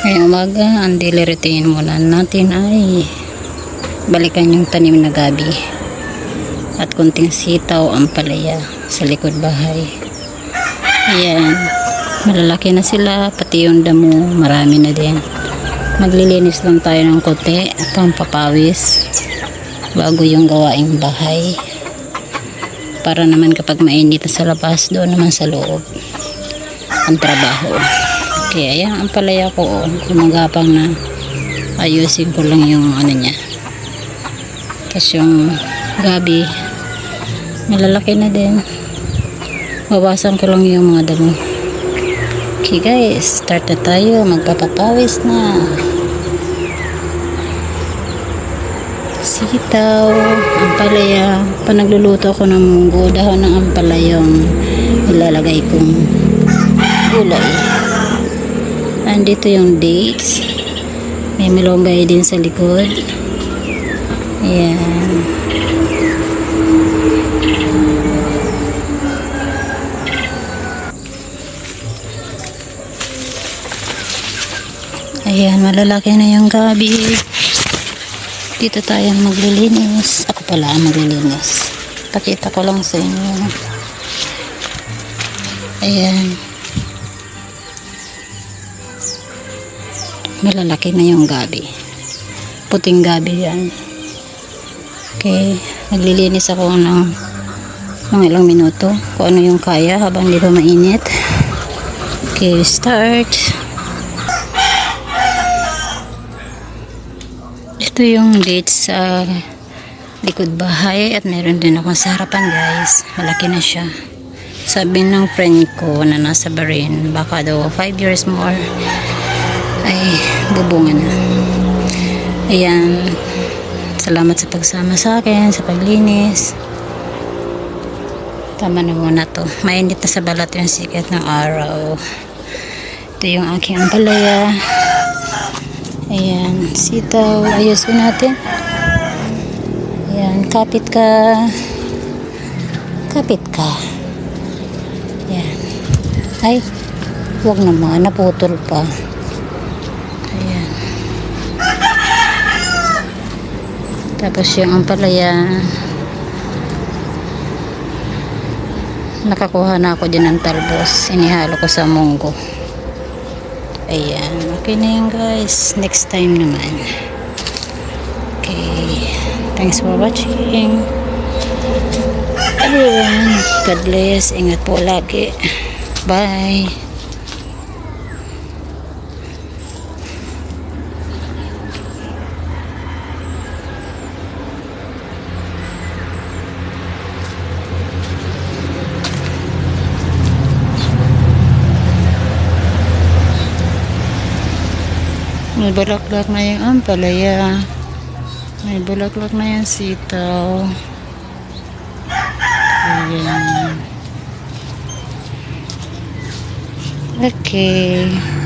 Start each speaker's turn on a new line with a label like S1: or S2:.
S1: Ngayong umaga, ang daily routine muna natin ay balikan yung tanim na gabi at kunting sitaw ang palaya sa likod bahay. Ayan, malalaki na sila, pati yung damo, marami na din. Maglilinis lang tayo ng at pampapawis bago yung gawaing bahay. Para naman kapag mainit sa labas, doon naman sa loob ang trabaho. Kaya ayan ang palaya ko oh, gumagapang na ayusin ko lang yung ano niya. Tapos yung gabi malalaki na din. Bawasan ko lang yung mga damo. Okay guys, start na tayo. Magpapapawis na. Sitaw, ampalaya. Pa nagluluto ko ng munggo, dahon ng ampalayang ilalagay kong gulay. Andito yung dates. May malunggay din sa likod. Ayan. Ayan, malalaki na yung gabi. Dito tayo maglilinis. Ako pala ang maglilinis. Pakita ko lang sa inyo. Ayan. Malalaki na yung gabi. Puting gabi yan. Okay. Naglilinis ako ng mga ilang minuto. Kung ano yung kaya habang di pa mainit. Okay, start. Ito yung dates sa likod bahay at meron din ako sa harapan guys. Malaki na siya. Sabi ng friend ko na nasa Bahrain, baka daw 5 years more ay bubunga na. Ayan. Salamat sa pagsama sa akin, sa paglinis. Tama na muna to. Mainit na sa balat yung sikat ng araw. Ito yung aking ampalaya. Ayan, sitaw. Ayusin natin. Ayan, kapit ka. Kapit ka. Ayan. Ay, huwag naman. Naputol pa. Tapos yung ampalaya. Nakakuha na ako din ng talbos. Inihalo ko sa munggo. Ayan. Okay na yan guys. Next time naman. Okay. Thanks for watching. Everyone, God bless. Ingat po lagi. Bye. May bulaklak na yung ampalaya. May bulaklak na yung sitaw. Ayan. Okay.